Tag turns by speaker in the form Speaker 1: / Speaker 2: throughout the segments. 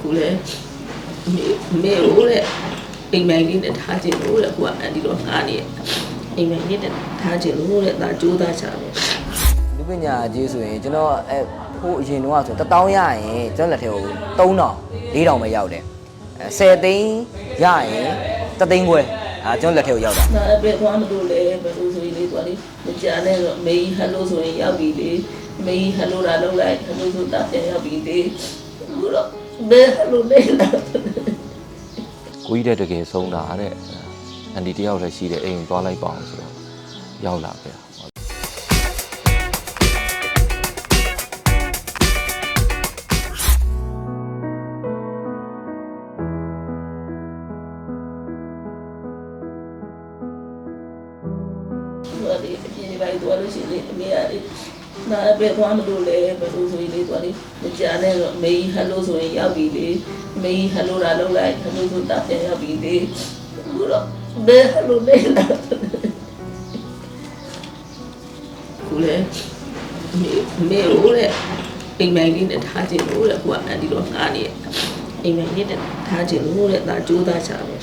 Speaker 1: ခုလေမေမေဟိုတဲ့အိမ်မိုင်လေးနဲ့ထားခြင်းလို့တဲ့ခုကအန်ဒီတော့ငားနေတယ်အိမ်မိုင်လေးနဲ့ထားခြင်းလို့တဲ့ဒါကြိုးသားချတယ်
Speaker 2: လူပညာကြီးဆိုရင်ကျွန်တော်အဲဟိုအရင်တော့ဆို1000ရရင်ကျွန်တော်လက်ထဲကို3000 4000ပဲရောက်တယ်အဲ10သိန်းရရင်3သိန်းခွဲအဲကျွန်တော်လက်ထဲကိုရောက်တာ
Speaker 1: နာပဲသွားမလို့လေဘယ်လိုဆိုရင်လေးသွားလေးမကြနဲ့တော့မေဟယ်လိုဆိုရင်ရောက်ပြီလေမေဟယ်လိုလာလောက်လိုက်ဟယ်လိုဆိုတာပြန်ရောက်ပြီလေဘူးတော့ ဘယ်ဟယ်လိုလဲလား
Speaker 3: ကိုကြီးတဲ့တကယ်ဆုံးတာတဲ့အန်ဒီတယောက်လည်းရှိတယ်အိမ်သွားလိုက်ပါအောင်ဆိုတော့ရောက်လာခဲ့တာ
Speaker 1: သွားလေးအပြင်ပိုင်းသွားလို့ရှိရင်အမေကလေ နာပဲသွားမလို့လေဘယ်လိုဆိုရင်လေးသွားလေးမကြနဲ့တော့မေဟယ်လိုဆိုရင်ရောက်ပြီလေမေဟယ်လိုလာလောက်လိုက်ဟယ်လိုဆိုတာပြန်ရောက်ပြီလေဘူးတော့ဘယ်ဟယ်လိုလဲလားခုလေမေမေဟိုတဲ့အိမ်မိုင်လေးနဲ့ထားခြင်းလို့တဲ့ခုကအန်ဒီတော့ငားနေတယ်အိမ်မိုင်လေးနဲ့ထားခြင်းလို့တဲ့ဒါကြိုးသားချတယ်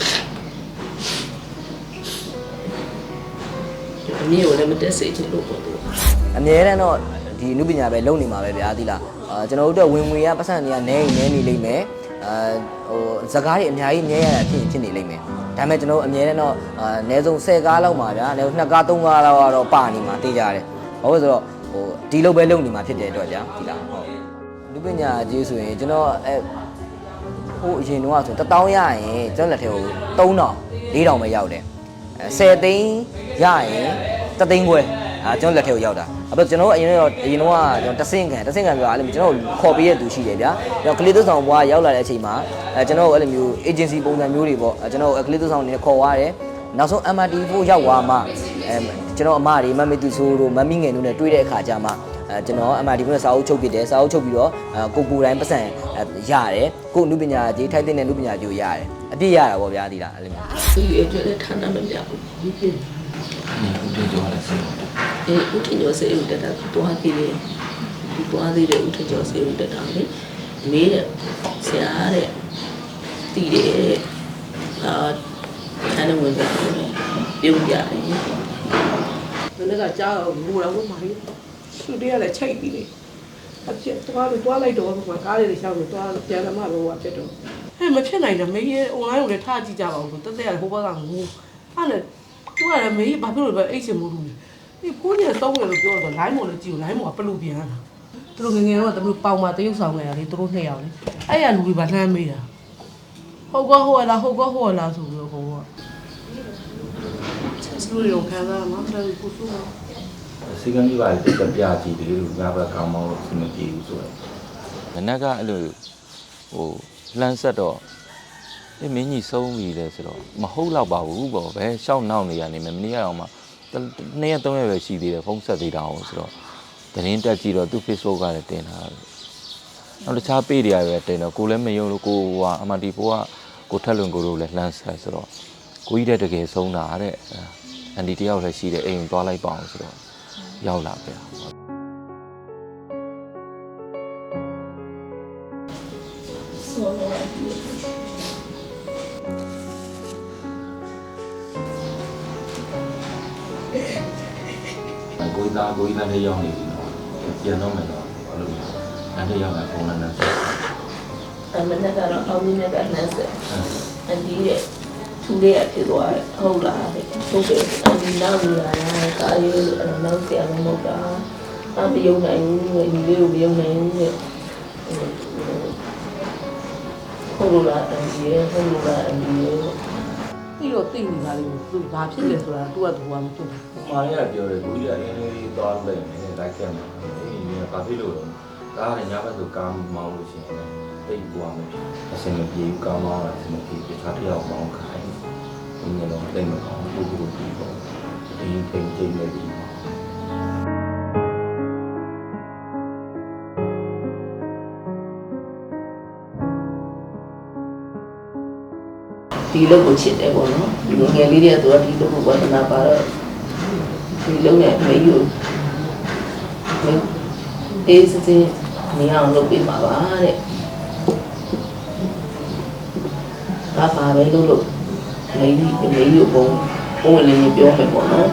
Speaker 1: အမေကိုလည်းမတက်စေချင်လို့ပေါ့သူက
Speaker 2: အများတန်းတော့ဒီအနုပညာပဲလုပ်နေမှာပဲဗျာသီလားအာကျွန်တော်တို့အတွက်ဝင်ငွေရပတ်စံတွေကနည်းရင်နည်းနေလိမ့်မယ်အာဟိုစကားတွေအများကြီးနည်းရတာဖြစ်ရင်ဖြစ်နေလိမ့်မယ်ဒါပေမဲ့ကျွန်တော်တို့အများတန်းတော့အာအနည်းဆုံး10ကားလောက်မှာဗျာအနည်းဆုံး2ကား3ကားလောက်ကတော့ပါနေမှာသိကြရတယ်ဘာလို့လဲဆိုတော့ဟိုဒီလိုပဲလုပ်နေမှာဖြစ်တဲ့အတွက်ဗျာသီလားဟုတ်အနုပညာကြီးဆိုရင်ကျွန်တော်အဲဟိုအရင်တော့ဆို1000ရရင်ကျွန်တော်လက်ထဲကို3000 4000ပဲရောက်တယ်အဲ 10သိန်းရရင်3သိန်းခွဲအဲကျွန်တော်လက်ထဲကိုရောက်တာအဲ့တော့ကျွန်တော်တို့အရင်တော့အရင်တော့ကျွန်တော်တဆင့်ခံတဆင့်ခံပြောအဲ့လိုမျိုးကျွန်တော်တို့ခေါ်ပေးရတဲ့သူရှိတယ်ဗျာကျွန်တော်ကလေးသွဆောင်ဘွားရောက်လာတဲ့အချိန်မှာအဲကျွန်တော်တို့အဲ့လိုမျိုး agency ပုံစံမျိုးတွေပေါ့အဲကျွန်တော်တို့ကလေးသွဆောင်နေခေါ်သွားတယ်နောက်ဆုံး MRT4 ရောက်သွားမှအဲ ကျွန်တော်အမတွေမမေသူဆိုတို့မမီငယ်တို့နဲ့တွေ့တဲ့အခါကျမှအဲကျွန်တော် MRT4 နဲ့စာအုပ်ချုပ်ပြတယ်စာအုပ်ချုပ်ပြီးတော့အဲကိုကိုတိုင်းပတ်စံရတယ်ကိုအနုပညာကြီးထိုက်တဲ့နုပညာကြီးကိုရတယ်အပြည့်ရတာပေါ့ဗျာဒီလားအဲ့လိုမျိုး
Speaker 1: သူရဲ့အတွက်လည်းဌာနမမြောက်ဘူးဒီပြင်
Speaker 3: ဒီဦးတင်ကျော်လည်းဆုံးတယ်
Speaker 1: အဲဦးထင်ကျော်စေဦးတက်တာသူတွားသေးတယ်သူတွားသေးတယ်ဦးထင်ကျော်စေဦးတက်တာလေမေးတဲ့ဆရာတဲ့တည်တယ်အာဌာနဝင်ကြတယ်ပြုံးကြတယ်
Speaker 4: မနေ့ကကြားတော့ငိုတော့ဘုမကြီးသူတည်းကလည်းချိတ်ပြီးလေအဖြစ်သွားလို့သွားလိုက်တော့ဘုမကားလေးတွေရှောက်လို့သွားပြန်လာမှဘဝဖြစ်တော့ဟဲ့မဖြစ်နိုင်တော့မေးရ online ကိုလည်းထားကြည့်ကြပါဦးတက်တဲ့ကဟိုဘက်ကငိုအဲ့နဲ့သူကလည်းမေးဘာဖြစ်လို့ပဲအိတ်ချင်မို့လို့ဒီဖုန်းကြီးသုံးတယ်လို့ပြောတော့ line မို့လည်းကြည့်လို့ line မို့ကပလူပြန်လာသူတို့ငငယ်တော့သူတို့ပေါင်မှာတရုပ်ဆောင်နေတာလေသူတို့နှစ်ယောက်လေအဲ့ရလူတွေဗလှမ်းမေးတာဟုတ်ကောဟုတ်လားဟုတ်ကောဟုတ်လားဆို ပြီးတော့ဟိုကဆက်စလို့ရောခံစားမှာတယ်ကိုစုမှာ
Speaker 5: စီကံကြီးပါတက်တက်ပြကြည့်တယ်လို့ငါဘက်ကောင်းမောင်းလို့စမပြေဘူးဆိုတော့
Speaker 3: မနက်ကအဲ့လိုဟိုလှမ်းဆက်တော့အေးမင်းကြီးဆုံးပြီလေဆိုတော့မဟုတ်တော့ပါဘူးပေါ့ပဲရှောက်နောက်နေရနေမယ်မနေ့ကတော့မှနှစ်ရက်သုံးရက်ပဲရှိသေးတယ်ဖုန်းဆက်သေးတာအောင်ဆိုတော့သတင်းတက်ကြည့်တော့သူ့ Facebook ကလည်းတင်ထားတယ်နောက်တခြား page တွေပဲတင်တော့ကိုလည်းမယုံလို့ကိုကအမတီဖိုးကကိုထက်လွန်ကိုတို့လည်းလှမ်းဆက်ဆိုတော့ကိုကြီးတဲ့တကယ်ဆုံးတာတဲ့ အန်ဒီတယောက်လည်းရှိတယ်အိမ်သွားလိုက်ပါအောင်ဆိုတော့ရောက်လာခဲ့တာ
Speaker 1: ဆောတော့
Speaker 5: ကိုကြီးသားကိုကြီးသားလေးရောက်နေပြီတော့ပြန်တော့မယ်တော့ဘာလို့လဲအဲ့ဒါရောက်လာဖုန်းနဲ့နဲ့
Speaker 1: အမနဲ့ကတော့အောင်မြင်တဲ့နှက်ဆက်အန်ဒီရဲ့ သူလေးအဖြစ်သွားတယ်ဟုတ်လားတဲ့ဟုတ်တယ်အန်ဒီနောက်လာတာကာရီအဲ့နောက်ဆရာမဟုတ်တာအမယုံနိုင်ဘူးညီလေးကိုမယုံနိုင်ဘူးတဲ့ဟုတ်လားအန်ဒီရဲ့ဟုတ်လားအန်ဒီရဲ့
Speaker 4: ပြီးတော့သိနေတာလေးကိုသူဘာဖြစ်လဲဆိုတာ तू ကသူကမဖြစ်ဘူး။
Speaker 5: မာရကပြောတယ်ကိုကြီးကလည်းလေးသွားလိုက်မယ်လိုက်ခဲ့မယ်။အေးဒီကဘာဖြစ်လို့လဲ။ဒါကညဘက်ဆိုကားမောင်းလို့ရှိရင်တိတ်ပွားမယ်။အစင်မပြေဘူးကားမောင်းတာအစင်မပြေတခြားတစ်ယောက်မောင်းခိုင်း။ ဒီနေ့တော့တိတ်မကောင်းဘူးကိုကိုပြီးပေါ့။ဒီပိန်တိတ်နေပြီ။
Speaker 1: ဒီလုံးကိုချစ်တယ်ပေါ့နော်ဒီငယ်လေးတွေကသူကဒီလုံးကိုဝါသနာပါတော့ဒီလုံးနဲ့မေယူအေးစစ်စစ်နေအောင်လုပ်ပေးပါပါတဲ့ငါပါပဲလို့လို့ မေကြီးမေကြီးကိုပုံပုံဝင်လေးပြောမယ်ပေါ့နော်